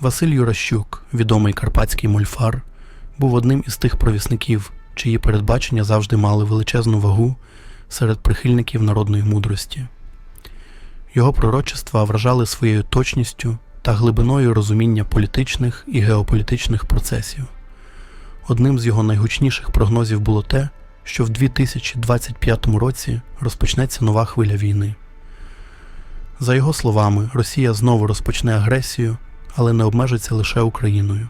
Василь Юращук, відомий карпатський мольфар, був одним із тих провісників, чиї передбачення завжди мали величезну вагу серед прихильників народної мудрості. Його пророчества вражали своєю точністю та глибиною розуміння політичних і геополітичних процесів. Одним з його найгучніших прогнозів було те, що в 2025 році розпочнеться нова хвиля війни. За його словами, Росія знову розпочне агресію, але не обмежиться лише Україною.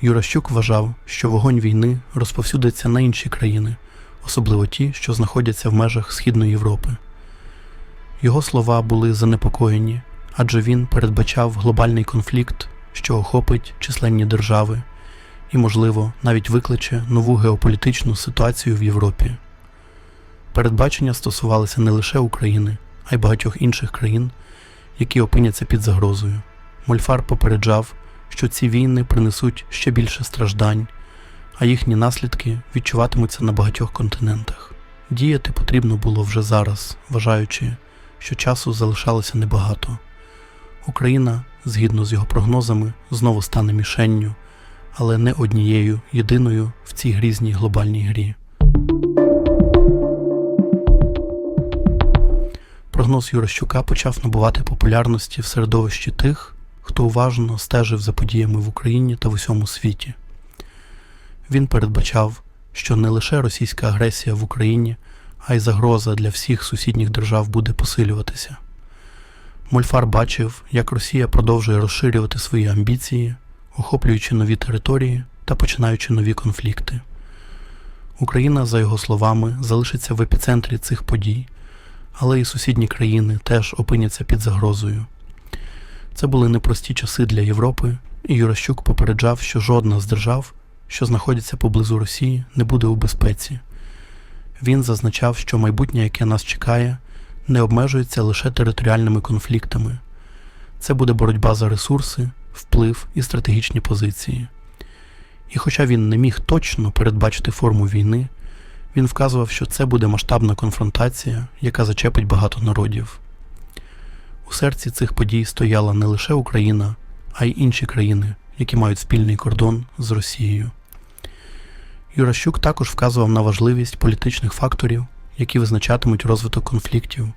Юращук вважав, що вогонь війни розповсюдиться на інші країни, особливо ті, що знаходяться в межах Східної Європи. Його слова були занепокоєні, адже він передбачав глобальний конфлікт, що охопить численні держави і, можливо, навіть викличе нову геополітичну ситуацію в Європі. Передбачення стосувалися не лише України, а й багатьох інших країн, які опиняться під загрозою. Мольфар попереджав, що ці війни принесуть ще більше страждань, а їхні наслідки відчуватимуться на багатьох континентах. Діяти потрібно було вже зараз, вважаючи, що часу залишалося небагато. Україна, згідно з його прогнозами, знову стане мішенню, але не однією єдиною в цій грізній глобальній грі. Прогноз Юрощука почав набувати популярності в середовищі тих, хто уважно стежив за подіями в Україні та в усьому світі. Він передбачав, що не лише російська агресія в Україні, а й загроза для всіх сусідніх держав буде посилюватися. Мольфар бачив, як Росія продовжує розширювати свої амбіції, охоплюючи нові території та починаючи нові конфлікти. Україна, за його словами, залишиться в епіцентрі цих подій, але і сусідні країни теж опиняться під загрозою. Це були непрості часи для Європи, і Юращук попереджав, що жодна з держав, що знаходяться поблизу Росії, не буде у безпеці. Він зазначав, що майбутнє, яке нас чекає, не обмежується лише територіальними конфліктами. Це буде боротьба за ресурси, вплив і стратегічні позиції. І хоча він не міг точно передбачити форму війни, він вказував, що це буде масштабна конфронтація, яка зачепить багато народів. У серці цих подій стояла не лише Україна, а й інші країни, які мають спільний кордон з Росією. Юращук також вказував на важливість політичних факторів, які визначатимуть розвиток конфліктів.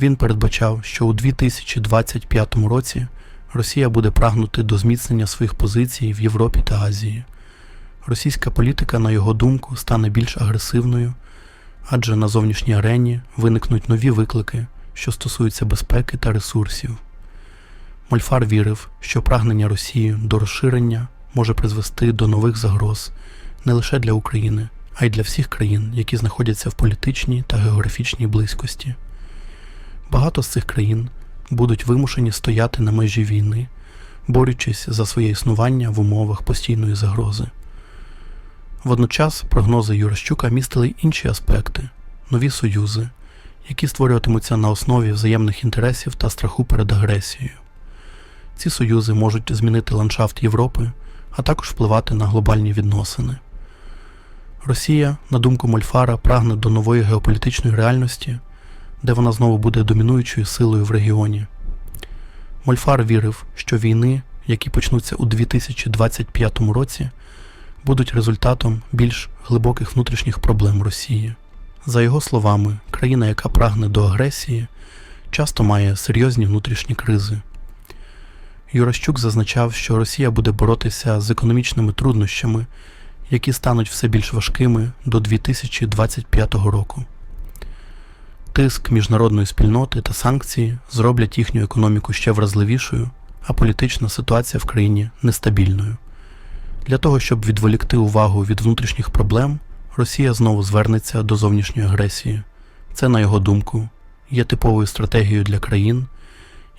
Він передбачав, що у 2025 році Росія буде прагнути до зміцнення своїх позицій в Європі та Азії. Російська політика, на його думку, стане більш агресивною, адже на зовнішній арені виникнуть нові виклики, що стосуються безпеки та ресурсів. Мольфар вірив, що прагнення Росії до розширення може призвести до нових загроз не лише для України, а й для всіх країн, які знаходяться в політичній та географічній близькості. Багато з цих країн будуть вимушені стояти на межі війни, борючись за своє існування в умовах постійної загрози. Водночас прогнози Юращука містили інші аспекти, нові союзи, які створюватимуться на основі взаємних інтересів та страху перед агресією. Ці союзи можуть змінити ландшафт Європи, а також впливати на глобальні відносини. Росія, на думку Мольфара, прагне до нової геополітичної реальності, де вона знову буде домінуючою силою в регіоні. Мольфар вірив, що війни, які почнуться у 2025 році, будуть результатом більш глибоких внутрішніх проблем Росії. За його словами, країна, яка прагне до агресії, часто має серйозні внутрішні кризи. Юращук зазначав, що Росія буде боротися з економічними труднощами, які стануть все більш важкими до 2025 року. Тиск міжнародної спільноти та санкції зроблять їхню економіку ще вразливішою, а політична ситуація в країні нестабільною. Для того, щоб відволікти увагу від внутрішніх проблем, Росія знову звернеться до зовнішньої агресії. Це, на його думку, є типовою стратегією для країн,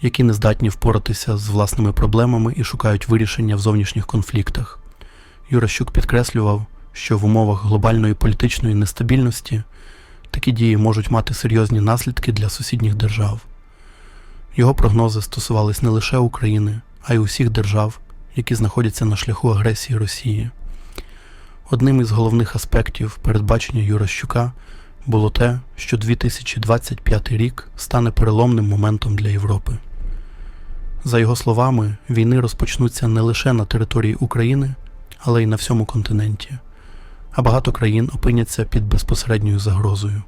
які не здатні впоратися з власними проблемами і шукають вирішення в зовнішніх конфліктах. Юращук підкреслював, що в умовах глобальної політичної нестабільності такі дії можуть мати серйозні наслідки для сусідніх держав. Його прогнози стосувались не лише України, а й усіх держав, які знаходяться на шляху агресії Росії. Одним із головних аспектів передбачення Юращука було те, що 2025 рік стане переломним моментом для Європи. За його словами, війни розпочнуться не лише на території України, але й на всьому континенті, а багато країн опиняться під безпосередньою загрозою.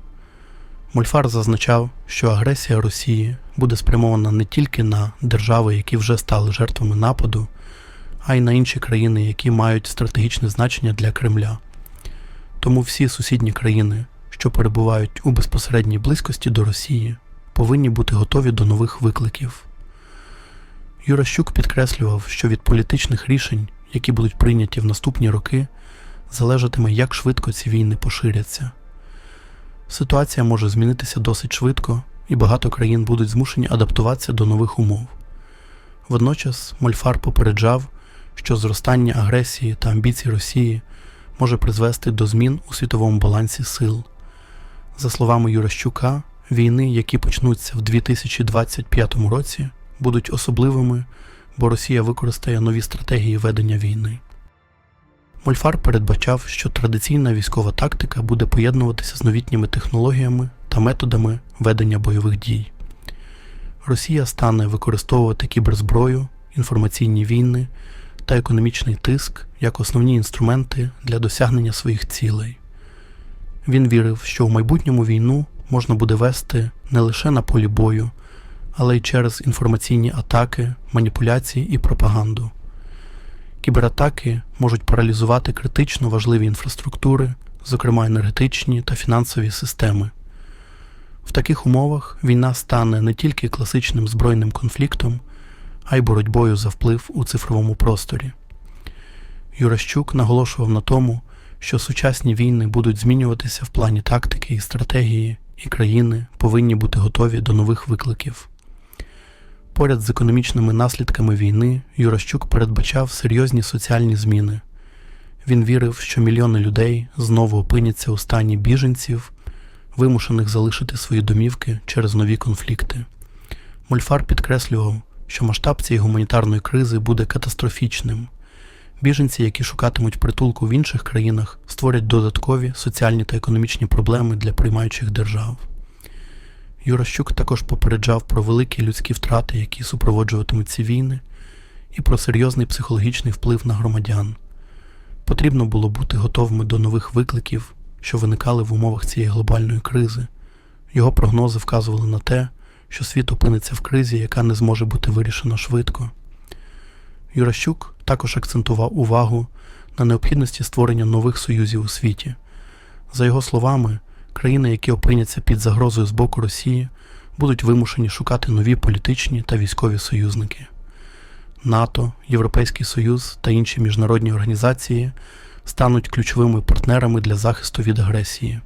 Мольфар зазначав, що агресія Росії буде спрямована не тільки на держави, які вже стали жертвами нападу, а й на інші країни, які мають стратегічне значення для Кремля. Тому всі сусідні країни, що перебувають у безпосередній близькості до Росії, повинні бути готові до нових викликів. Юращук підкреслював, що від політичних рішень, які будуть прийняті в наступні роки, залежатиме, як швидко ці війни поширяться. Ситуація може змінитися досить швидко, і багато країн будуть змушені адаптуватися до нових умов. Водночас Мольфар попереджав, що зростання агресії та амбіцій Росії може призвести до змін у світовому балансі сил. За словами Юращука, війни, які почнуться в 2025 році, будуть особливими, бо Росія використає нові стратегії ведення війни. Мольфар передбачав, що традиційна військова тактика буде поєднуватися з новітніми технологіями та методами ведення бойових дій. Росія стане використовувати кіберзброю, інформаційні війни та економічний тиск як основні інструменти для досягнення своїх цілей. Він вірив, що в майбутньому війну можна буде вести не лише на полі бою, але й через інформаційні атаки, маніпуляції і пропаганду. Кібератаки можуть паралізувати критично важливі інфраструктури, зокрема енергетичні та фінансові системи. В таких умовах війна стане не тільки класичним збройним конфліктом, а й боротьбою за вплив у цифровому просторі. Юращук наголошував на тому, що сучасні війни будуть змінюватися в плані тактики і стратегії, і країни повинні бути готові до нових викликів. Поряд з економічними наслідками війни Юращук передбачав серйозні соціальні зміни. Він вірив, що мільйони людей знову опиняться у стані біженців, вимушених залишити свої домівки через нові конфлікти. Мольфар підкреслював, що масштаб цієї гуманітарної кризи буде катастрофічним. Біженці, які шукатимуть притулку в інших країнах, створять додаткові соціальні та економічні проблеми для приймаючих держав. Юращук також попереджав про великі людські втрати, які супроводжуватимуть ці війни, і про серйозний психологічний вплив на громадян. Потрібно було бути готовими до нових викликів, що виникали в умовах цієї глобальної кризи. Його прогнози вказували на те, що світ опиниться в кризі, яка не зможе бути вирішена швидко. Юращук також акцентував увагу на необхідності створення нових союзів у світі. За його словами, країни, які опиняться під загрозою з боку Росії, будуть вимушені шукати нові політичні та військові союзники. НАТО, Європейський Союз та інші міжнародні організації стануть ключовими партнерами для захисту від агресії.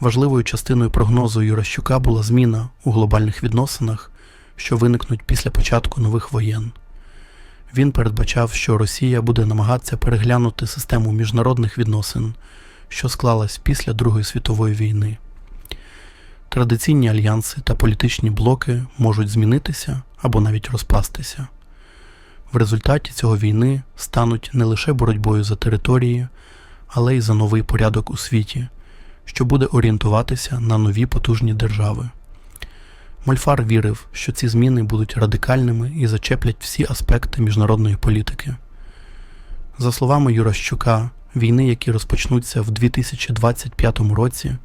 Важливою частиною прогнозу Юращука була зміна у глобальних відносинах, що виникнуть після початку нових воєн. Він передбачав, що Росія буде намагатися переглянути систему міжнародних відносин, що склалась після Другої світової війни. Традиційні альянси та політичні блоки можуть змінитися або навіть розпастися. В результаті цього війни стануть не лише боротьбою за території, але й за новий порядок у світі, що буде орієнтуватися на нові потужні держави. Мольфар вірив, що ці зміни будуть радикальними і зачеплять всі аспекти міжнародної політики. За словами Юращука, війни, які розпочнуться в 2025 році,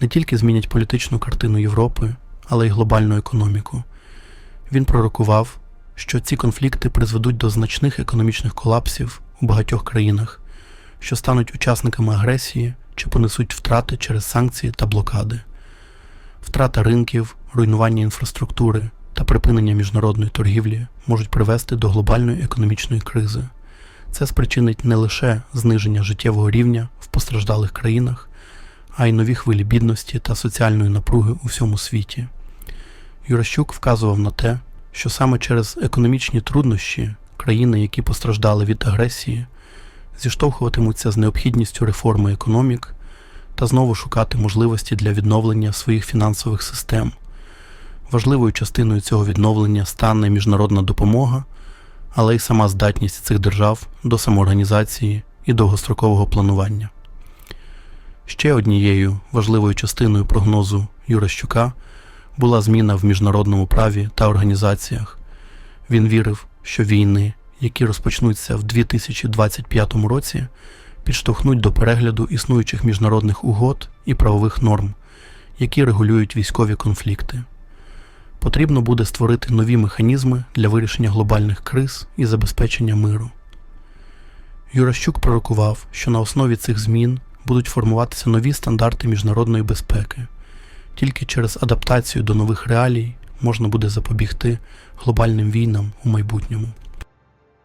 не тільки змінять політичну картину Європи, але й глобальну економіку. Він пророкував, що ці конфлікти призведуть до значних економічних колапсів у багатьох країнах, що стануть учасниками агресії чи понесуть втрати через санкції та блокади. Втрата ринків, руйнування інфраструктури та припинення міжнародної торгівлі можуть привести до глобальної економічної кризи. Це спричинить не лише зниження життєвого рівня в постраждалих країнах, а й нові хвилі бідності та соціальної напруги у всьому світі. Юращук вказував на те, що саме через економічні труднощі країни, які постраждали від агресії, зіштовхуватимуться з необхідністю реформи економік та знову шукати можливості для відновлення своїх фінансових систем. Важливою частиною цього відновлення стане міжнародна допомога, але й сама здатність цих держав до самоорганізації і довгострокового планування. Ще однією важливою частиною прогнозу Юращука була зміна в міжнародному праві та організаціях. Він вірив, що війни, які розпочнуться в 2025 році, підштовхнуть до перегляду існуючих міжнародних угод і правових норм, які регулюють військові конфлікти. Потрібно буде створити нові механізми для вирішення глобальних криз і забезпечення миру. Юращук пророкував, що на основі цих змін будуть формуватися нові стандарти міжнародної безпеки. Тільки через адаптацію до нових реалій можна буде запобігти глобальним війнам у майбутньому.